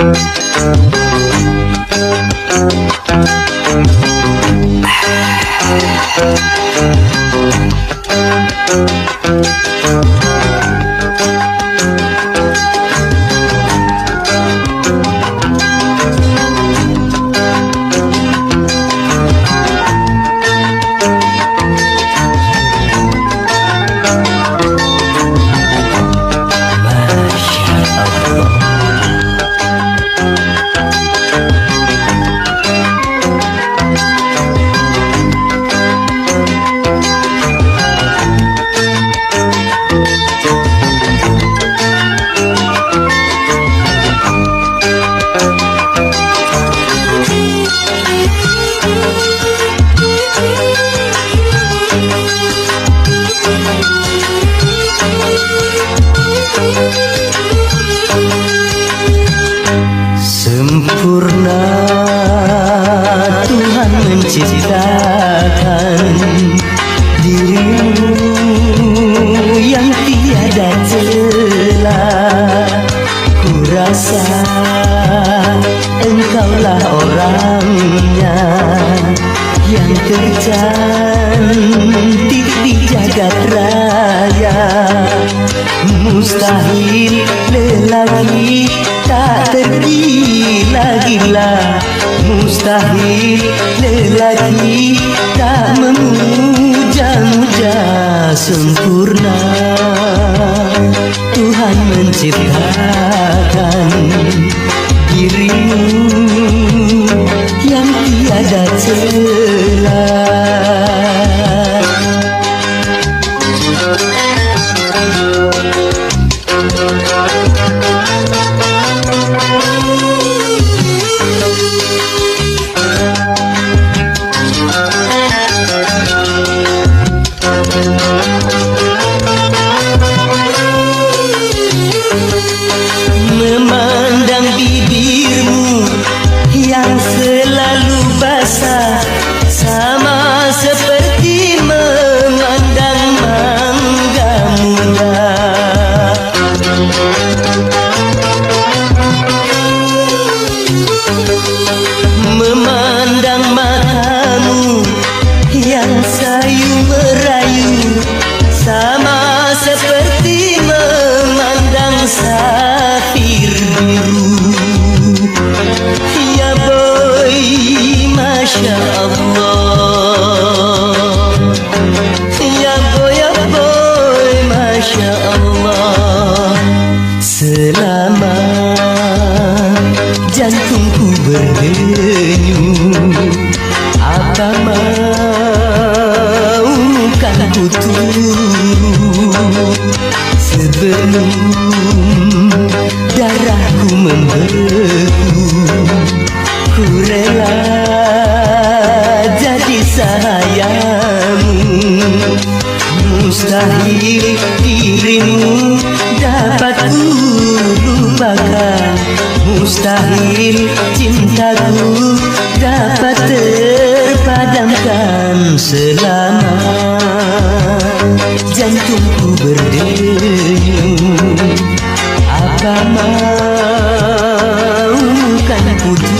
Sempurna menciptakan dirimu yang tiada celah. Ku rasa engkaulah orangnya yang tercantik di jagat raya. Mustahil lelaki tak tergila-gila Mustahil. Lelaki tak memuja-muja sempurna. Tuhan menciptakan dirimu yang tiada celah Allah Ya boy, ya boy, Masya Allah Selama jantungku berdenyut Apa mau kan ku turut Sebelum darahku membeku? Ku rela sayangmu. Mustahil dirimu dapat ku lupakan. Mustahil cintaku dapat terpadamkan Selama jantungku berdenyut Apa mau kan ku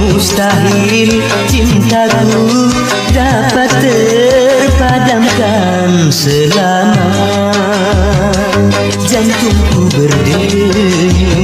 Mustahil cintaku dapat terpadamkan Selama jantungku maksudmu